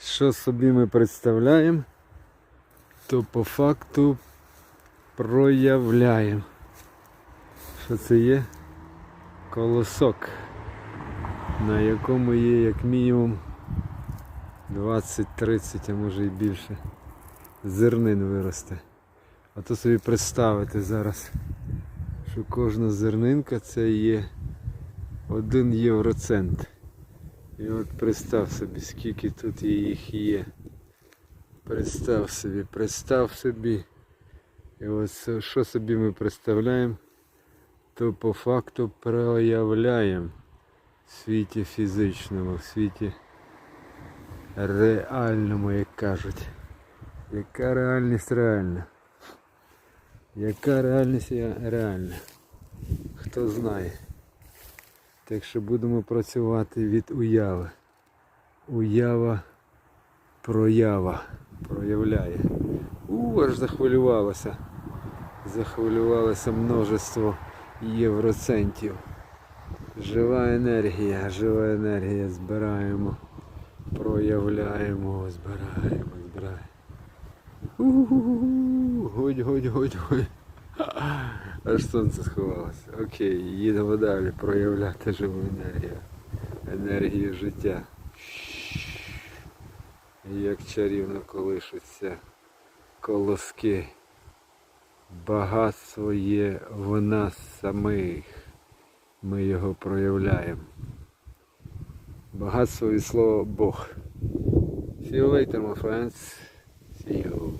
що собі ми представляємо, то по факту проявляємо. Що це є? Колосок, на якому є як мінімум 20-30, а може і більше зернин виросте. А то собі представити зараз, що кожна зернинка це є 1 євроцент. І от представ собі, скільки тут їх є. Представ собі, представ собі. І ось що собі ми представляємо, то по факту проявляємо в світі фізичному, в світі реальному, як кажуть. Яка реальність реальна? Яка реальність реальна? Хто знає? Так що будемо працювати від уяви. Уява проява. Проявляє. У, аж захвилювалося. Захвилювалося множество євроцентів. Жива енергія, жива енергія збираємо, проявляємо, збираємо, збираємо. У-у-у-у, Годь, годь, годь, годь. Аж сонце сховалося. Окей, їдемо далі проявляти живу енергію. Енергію життя. Як чарівно колишуться колоски. Багатство є в нас самих. Ми його проявляємо. Багатство від слова Бог. See you later, my friends. See you.